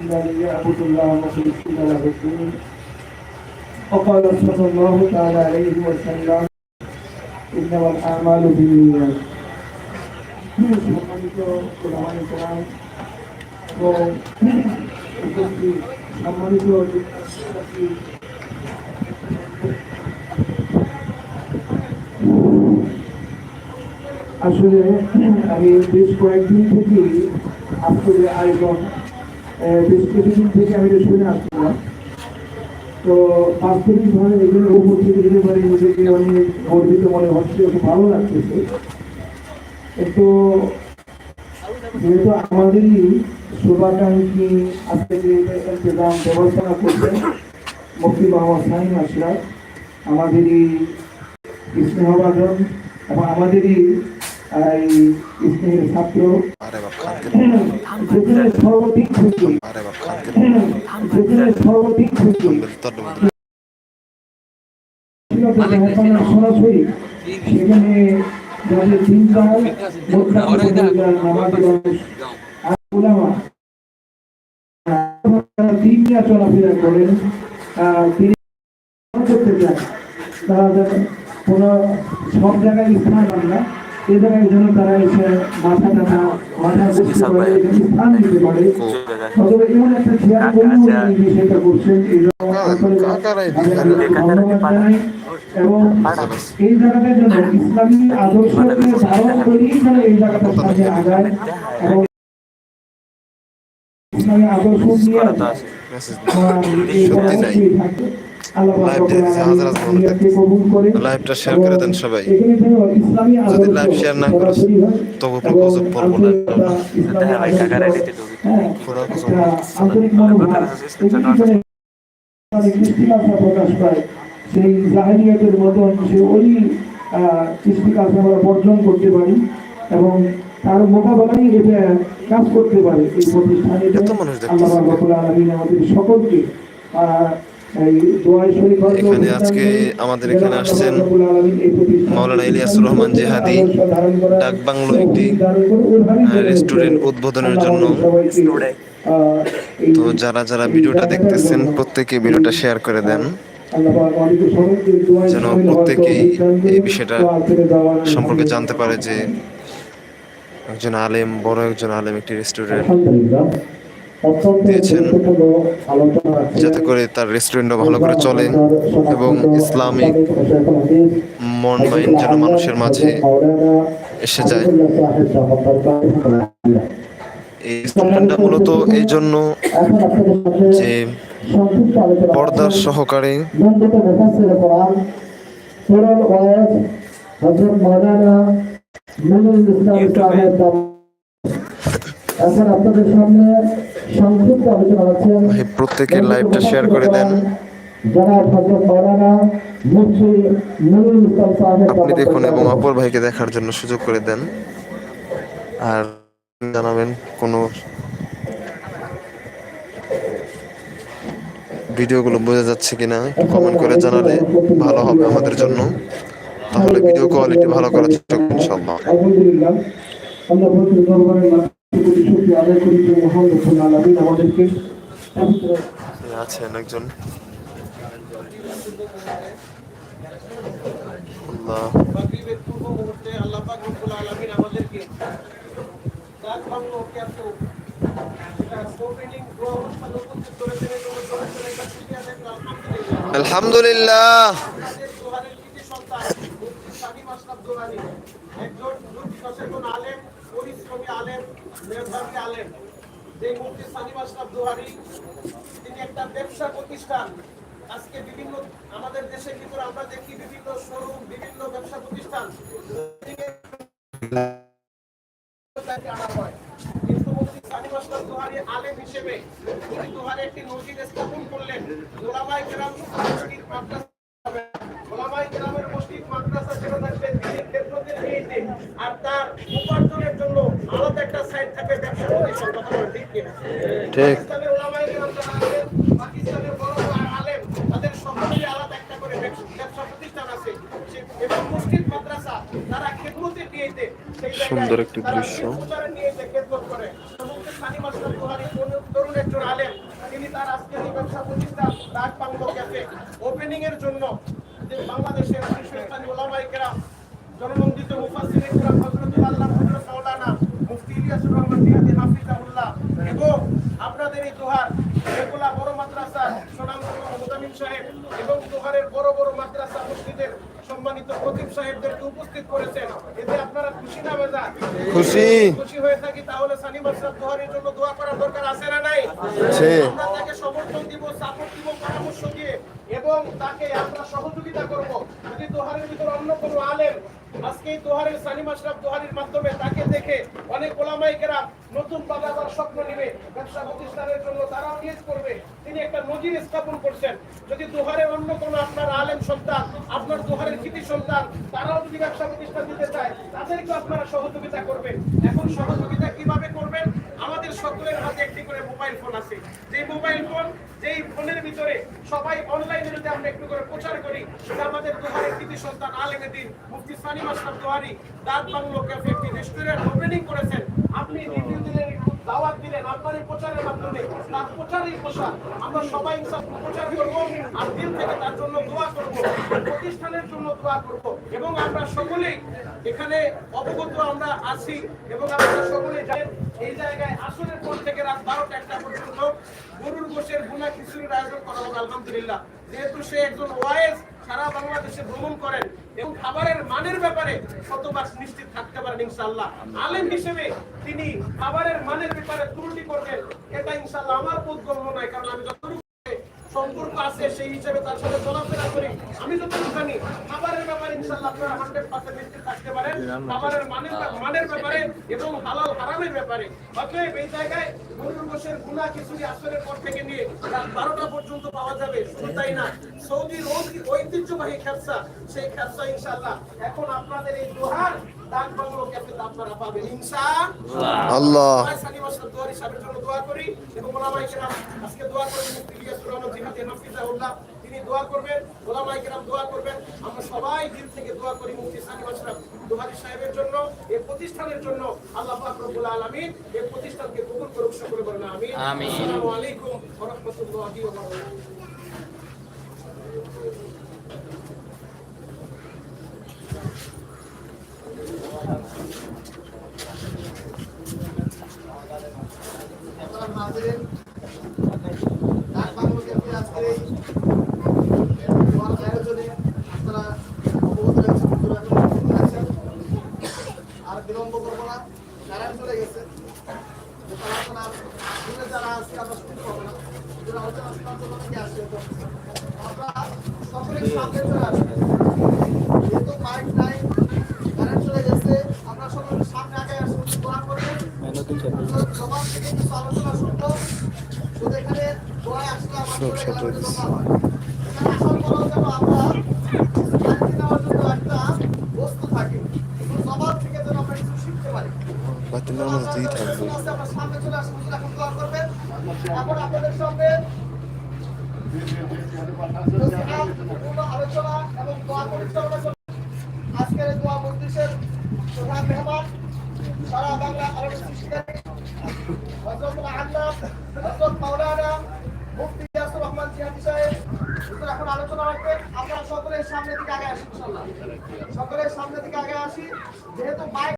الذي يعبد الله مخلصين له الدين وقال صلى الله تعالى عليه وسلم إنما الأعمال بالنيات সম্মানিত ওলামায়ে কেরাম এবং উপস্থিত সম্মানিত শিক্ষার্থী আসলে আমি বেশ কয়েকদিন থেকে আজকের আয়োজন আহ, বেশ কিছুদিন থেকে আমি শুনে আসছিলাম তো বাস্তবিকভাবে এগুলো উপস্থিত হতে পারে নিজেকে অনেক গর্বিত মনে হচ্ছে, খুব ভালো লাগতেছে। কিন্তু যেহেতু আমাদেরই শুভাকাঙ্ক্ষী আজকে যে ইন্তজাম ব্যবস্থা করছেন মুক্তি বাবা সাইম আশরাফ, আমাদেরই স্নেহবাদন এবং আমাদেরই স্নেহের ছাত্র যেখানে সর্বাধিক খুশি খানকে সর্বাধিক খুশি সরাসরি সেখানে যাদের নিয়ে চলাফেরা করেন তিনি করতে চান তারা কোনো সব জায়গায় স্থান পান জায়গায় যেন তারা এসে মাথা টানা মাথা বসতে পারে এখানে স্থান দিতে পারে। অথবা এমন একটা চেয়ার পরিবর্তন সেটা করছেন এই জন্য ধন্যবাদ জানাই এবং এই জায়গাটার জন্য ইসলামী আদর্শকে ধারণ করেই যেন এই জায়গাটা সামনে আগায় এবং ইসলামী আদর্শ নিয়ে এই লাইভ হাজার হাজার মানুষ লাইভটা শেয়ার করে দেন সবাই। যদি লাইভ শেয়ার না তবু গজব পড়ব না। হ্যাঁ, প্রকাশ পায় সেই জাহিনিয়তের মতন সে ওই সৃষ্টিকর্তা আমরা বর্জন করতে পারি এবং তার মোকাবেলাই এটা কাজ করতে পারে এই প্রতিষ্ঠানে। আল্লাহ আমাদের সকলকে এখানে আজকে আমাদের এখানে আসছেন মাওলানা ইলিয়াসুর রহমান জিহাদি ডাক বাংলো একটি, রেস্টুরেন্ট উদ্বোধনের জন্য। তো যারা যারা ভিডিওটা দেখতেছেন প্রত্যেকে ভিডিওটা শেয়ার করে দেন। যেন প্রত্যেকেই এই বিষয়টা সম্পর্কে জানতে পারে যে একজন আলেম বড় একজন আলেম একটি রেস্টুরেন্ট যাতে করে তার রেস্টুরেন্টও ভালো করে চলে এবং ইসলামিক মন মাইন্ড যেন মানুষের মাঝে এসে যায়। এই রেস্টুরেন্টটা মূলত এই জন্য যে পর্দার সহকারে এখন আপনাদের সামনে সংক্ষিপ্ত আলোচনা রাখছেন ভাই প্রত্যেকে লাইভটা শেয়ার করে দেন। আপনি দেখুন এবং অপর ভাইকে দেখার জন্য সুযোগ করে দেন। আর জানাবেন কোনো ভিডিওগুলো বোঝা যাচ্ছে কিনা একটু কমেন্ট করে জানালে ভালো হবে আমাদের জন্য। তাহলে ভিডিও কোয়ালিটি ভালো করার চেষ্টা করব ইনশাআল্লাহ। আলহামদুলিল্লাহ আছেন একজন। আল্লাহ মাগরিবের পূর্ব মুহূর্তে আল্লাহ পাক রব্বুল আলামিন আমাদেরকে ডাক বাংলো খ্যাত এটা ওপেনিং দোয়া অনুষ্ঠান উপস্থিত করেছেন এই জন্য করেছেন এটা শুকরিয়া দেন আলহামদুলিল্লাহ আলহামদুলিল্লাহ আমাদের দোহারের কৃতি সন্তান মুফতি সালিম আশরাফ দোহারি একজন যুগ সচেতন আলেম পরিশ্রমী আলেম মেধাবী আলেম, যে মুফতি সালিম আশরাফ দোহারি, তিনি একটা ব্যবসা প্রতিষ্ঠান। আজকে বিভিন্ন আমাদের দেশের ভিতরে আমরা দেখি বিভিন্ন শোরুম বিভিন্ন ব্যবসা প্রতিষ্ঠান। হয়। কিন্তু আলেম হিসেবে তিনি দোহারে একটি মসজিদ স্থাপন করলেন। ওলামায়ে কেরাম আশরাফ দোহারি তরুণ একজন আলেম তার ওপেনিং এর জন্য বাংলাদেশের শীর্ষস্থানীয় ওলামায়ে কেরাম জননন্দিত মুফাসসির ইকরাম হযরতুল আল্লাহ হযরত মাওলানা মুফতি ইলিয়াসুর রহমান এবং আপনাদের এই দোহার রেগুলা বড় মাদ্রাসা সুনামধন্য মুজামিন সাহেব এবং দোহারের বড় বড় মাদ্রাসা মসজিদের সম্মানিত খতিব সাহেবদেরকে উপস্থিত করেছেন। এতে আপনারা খুশি না বেজা? খুশি। খুশি হয়ে থাকি তাহলে সানিম আশরাফ দোহারের জন্য দোয়া করার দরকার আছে না নাই? আমরা তাকে সমর্থন দিব সাপোর্ট দিব পরামর্শ দিয়ে এবং তাকে আমরা সহযোগিতা করব। যদি দোহারের ভিতরে অন্য কোনো আলেম আজকে এই দোহারের সানিম আশরাফ দোহারের মাধ্যমে তাকে দেখে অনেক ওলামাই নতুন বাজাবার স্বপ্ন নিবে, ব্যবসা প্রতিষ্ঠানের জন্য তারাও নিয়োগ করবে। তিনি একটা নজির স্থাপন করছেন। যদি দোহারের অন্য কোনো আপনার আলেম সন্তান, আপনার দোহারের কৃতি সন্তান, তারাও যদি ব্যবসা প্রতিষ্ঠান দিতে চায় তাদেরকে আপনারা সহযোগিতা করবেন। এখন সহযোগিতা কীভাবে করবেন? আমাদের সকলের হাতে একটি করে মোবাইল ফোন আছে। যে মোবাইল ফোন, যেই ফোনের ভিতরে সবাই অনলাইনে যদি আমরা একটু করে প্রচার করি যে আমাদের দোহারের কৃতি সন্তান, আলেম দিন মুফতি সানিম আশরাফ দোহারি, দাঁত বাংলো ক্যাফে একটি রেস্টুরেন্ট ওপেনিং করেছেন। আপনি দাওয়াত দিলেন আপনার প্রচারের মাধ্যমে, তার প্রচারই প্রসার। আমরা সবাই প্রচার করব আর দিল থেকে তার জন্য দোয়া করব, প্রতিষ্ঠানের জন্য দোয়া করব। এবং আমরা সকলেই এখানে অবগত আমরা আছি এবং আমরা সকলেই জানেন, এই জায়গায় আসরের পর থেকে রাত বারোটা একটা পর্যন্ত গরুর গোশের গুনা খিচুড়ির আয়োজন করা হবে, আলহামদুলিল্লাহ। যেহেতু সে একজন ওয়াইজ সারা বাংলাদেশে ভ্রমণ করেন এবং খাবারের মানের ব্যাপারে শতবার নিশ্চিত থাকতে পারেন ইনশাল্লাহ আলেম হিসেবে তিনি খাবারের মানের ব্যাপারে ত্রুটি করবেন, এটা ইনশাল্লাহ আমার বোধগম্য নয়, কারণ আমি যতটুকু সম্পর্ক আছে সেই হিসেবে তার সাথে চলাফেরা করি। আমি যতটুকু জানি খাবারের ব্যাপারে ইনশাআল্লাহ আপনারা হান্ড্রেড পার্সেন্ট নিশ্চিত থাকতে পারেন। খাবারের মানের মানের ব্যাপারে এবং হালাল হারামের ব্যাপারে। অতএব এই জায়গায় গরুর গোশের গুণা খিচুড়ি আসরের পর থেকে নিয়ে রাত বারোটা পর্যন্ত পাওয়া যাবে শুধু তাই না সৌদির ঐতি- ঐতিহ্যবাহী খেপসা সেই খেপসা ইনশাল্লাহ এখন আপনাদের এই দোহার আল্লাহ সবাই সানিম আশরাফ দোহারি সাহেবের জন্য দোয়া করি এবং ওলামায়ে কেরাম আজকে দোয়া করবেন মুফতি ইলিয়াসুর রহমান জিহাদি হাফিজাহুল্লাহ তিনি দোয়া করবেন ওলামায়ে কেরাম দোয়া করবেন আমরা সবাই দিল থেকে দোয়া করি মুফতি সানিম আশরাফ দোহারি সাহেবের জন্য এই প্রতিষ্ঠানের জন্য আল্লাহ পাক রব্বুল আলামিন এই প্রতিষ্ঠানকে কবুল করুক সকলে বলেন আমিন আমিন। আসসালামু আলাইকুম ওয়া রাহমাতুল্লাহি ওয়া বারাকাতুহু আপনারা হাজিরেন ডাক বাংলো ক্যাফে আজকের এই দোয়ার আয়োজনে আপনারা অবগত রয়েছেন হুজুর এখন উপস্থিত আছেন। আর বিলম্ব করব না কারেন্ট চলে গেছে যেটা আলোচনা শুনে যারা আজকে আমরা শুনতে পাবো না হুজুর আলোচনা শোনার জন্য অনেকে আসছে তো আমরা সকলেই সামনে চলে আসবেন যেহেতু মাইক নাই কারেন্ট চলে গেছে আমরা সকলে সামনে আগে আসি দোয়া করবেন সবার থেকে কিছু আলোচনা শুনব শুধু এখানে দোয়ায় আসলে আমার চলে গেলাম এটা তো না হয়। এখানে আসার পরেও যেন আমরা শান্তি নেওয়ার জন্য একটা বস্তু থাকে কিছু জবাব থেকে যেন আমরা কিছু শিখতে পারি বাতিল নামাজ দিয়ে থাকবে আমরা সামনে চলে আসি হুজুর এখন দোয়া করবেন। এখন আপনাদের সঙ্গে আলোচনা এবং দোয়া পরিচালনা। আজকের দোয়া মজলিসের প্রধান মেহমান সারা বাংলা আরবি সৃষ্টিকারী হযরতুল আল্লাহ হযরত মাওলানা মুফতি ইয়াসুর রহমান জিহাদি সাহেব হুজুর এখন আলোচনা রাখবেন আমরা সকলের সামনে দিকে আগে আসি ইনশাআল্লাহ সকলের সামনে দিকে আগে আসি, যেহেতু মাইক